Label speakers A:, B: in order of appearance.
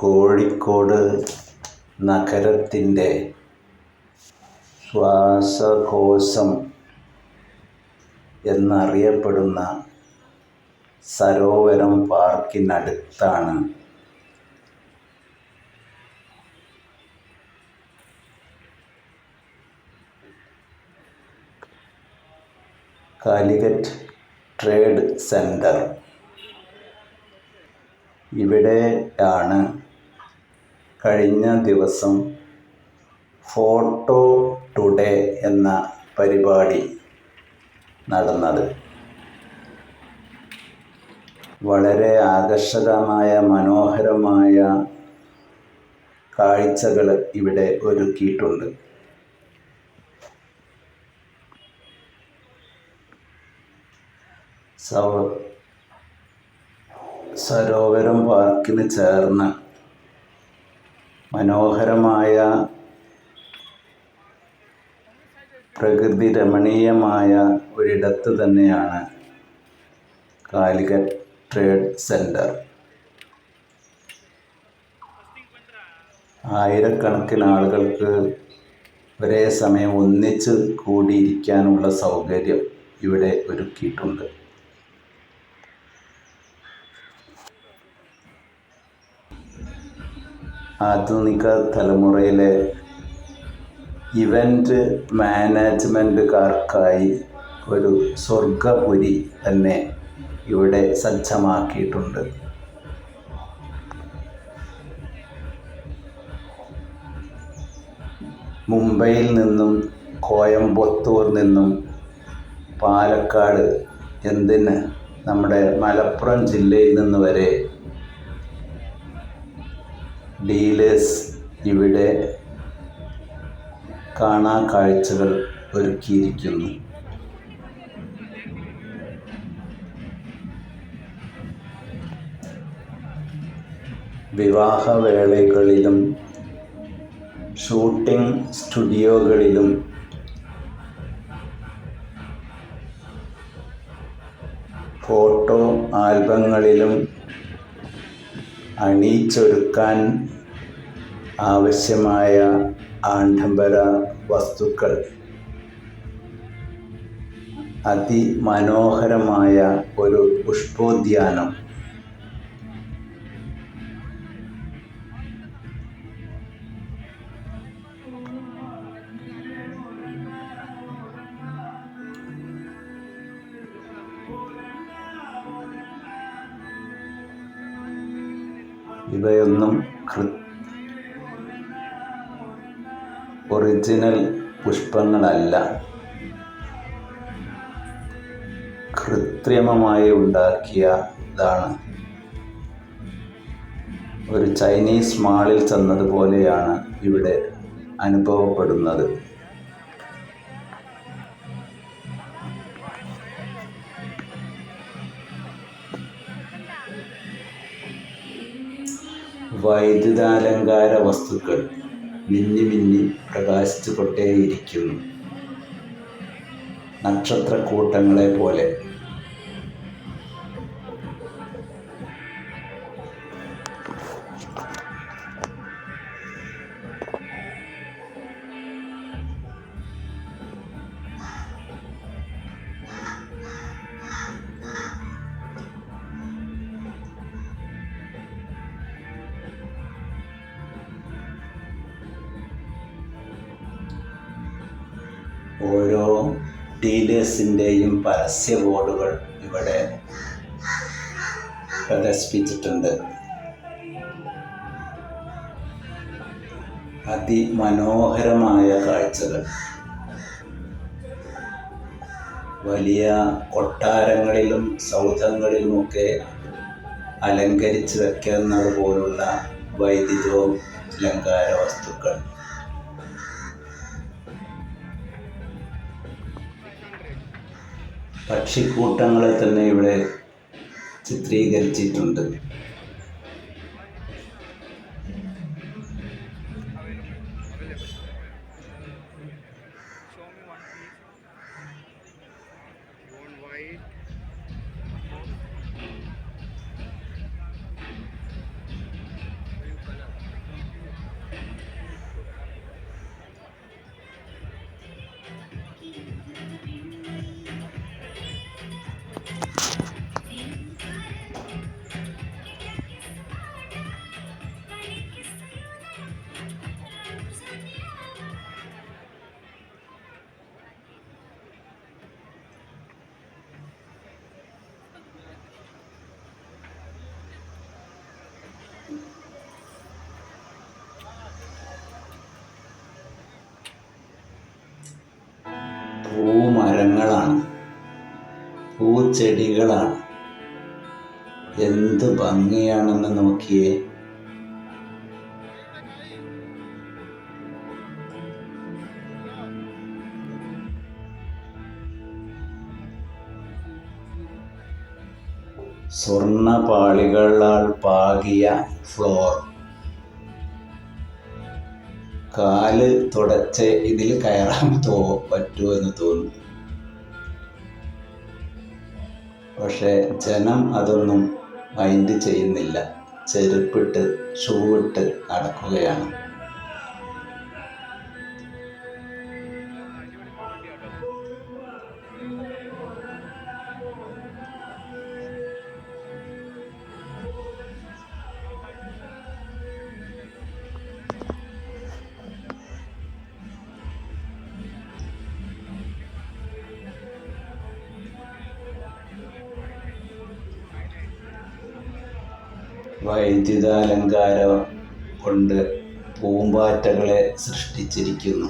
A: കോഴിക്കോട് നഗരത്തിന്റെ ശ്വാസകോശം എന്നറിയപ്പെടുന്ന സരോവരം പാർക്കിനടുത്താണ്. കാലിക്കറ്റ് ട്രേഡ് സെന്റർ ഇവിടെയാണ് കഴിഞ്ഞ ദിവസം ഫോട്ടോ ടുഡേ എന്ന പരിപാടി നടന്നത്. വളരെ ആകർഷകമായ മനോഹരമായ കാഴ്ചകൾ ഇവിടെ ഒരുക്കിയിട്ടുണ്ട്. സരോവരം പാർക്കിന് ചേർന്ന് മനോഹരമായ പ്രകൃതി രമണീയമായ ഒരിടത്ത് തന്നെയാണ് കാലിക്കറ്റ് ട്രേഡ് സെന്റർ ആയിരക്കണക്കിന് ആളുകൾക്ക് ഒരേ സമയം ഒന്നിച്ച് കൂടിയിരിക്കാനുള്ള സൗകര്യം ഇവിടെ ഒരുക്കിയിട്ടുണ്ട്. ആധുനിക തലമുറയിലെ ഇവന്റ് മാനേജ്മെന്റുകാർക്കായി ഒരു സ്വർഗപുരി തന്നെ ഇവിടെ സജ്ജമാക്കിയിട്ടുണ്ട്. മുംബൈയിൽ നിന്നും കോയമ്പത്തൂർ നിന്നും പാലക്കാട് എന്തിന് നമ്മുടെ മലപ്പുറം ജില്ലയിൽ നിന്ന് വരെ ഡീലേഴ്സ് ഇവിടെ കാണാ കാഴ്ചകൾ ഒരുക്കിയിരിക്കുന്നു. വിവാഹവേളകളിലും ഷൂട്ടിംഗ് സ്റ്റുഡിയോകളിലും ഫോട്ടോ ആൽബങ്ങളിലും അണിയിച്ചൊരുക്കാൻ ആവശ്യമായ ആഡംബര വസ്തുക്കൾ. അതിമനോഹരമായ ഒരു പുഷ്പോദ്യാനം. ഇവയൊന്നും ഒറിജിനൽ പുഷ്പങ്ങളല്ല. കൃത്രിമമായി ഉണ്ടാക്കിയതാണ്. ഒരു ചൈനീസ് മാളിൽ ചെന്നതുപോലെയാണ് ഇവിടെ അനുഭവപ്പെടുന്നത്. വൈദ്യുതാലങ്കാര വസ്തുക്കൾ മിന്നി മിന്നി പ്രകാശിച്ചു കൊണ്ടേയിരിക്കുന്നു നക്ഷത്രക്കൂട്ടങ്ങളെ പോലെ ഓരോ ഡീലേഴ്സിന്റെയും പരസ്യ ബോർഡുകൾ ഇവിടെ പ്രദർശിപ്പിച്ചിട്ടുണ്ട്. അതിമനോഹരമായ കാഴ്ചകൾ. വലിയ കൊട്ടാരങ്ങളിലും സൗധങ്ങളിലുമൊക്കെ അലങ്കരിച്ച് വെക്കുന്നത് പോലുള്ള വൈദ്യുതവും അലങ്കാര വസ്തുക്കൾ പക്ഷിക്കൂട്ടങ്ങളെ തന്നെ ഇവിടെ ചിത്രീകരിച്ചിട്ടുണ്ട്. മരങ്ങളാണ്. പൂച്ചെടികളാണ്. എന്ത് ഭംഗിയാണെന്ന് നോക്കിയേ. സ്വർണപാളികളാൽ പാകിയ ഫ്ലോർ. കാൽ തുടച്ച് ഇതിൽ കയറാൻ തോ പറ്റുമെന്ന് തോന്നുന്നു. പക്ഷെ ജനം അതൊന്നും മൈൻഡ് ചെയ്യുന്നില്ല. ചെരുപ്പിട്ട് ഷൂ ഇട്ട് നടക്കുകയാണ്. വൈദ്യുതാലങ്കാരം കൊണ്ട് പൂമ്പാറ്റകളെ സൃഷ്ടിച്ചിരിക്കുന്നു.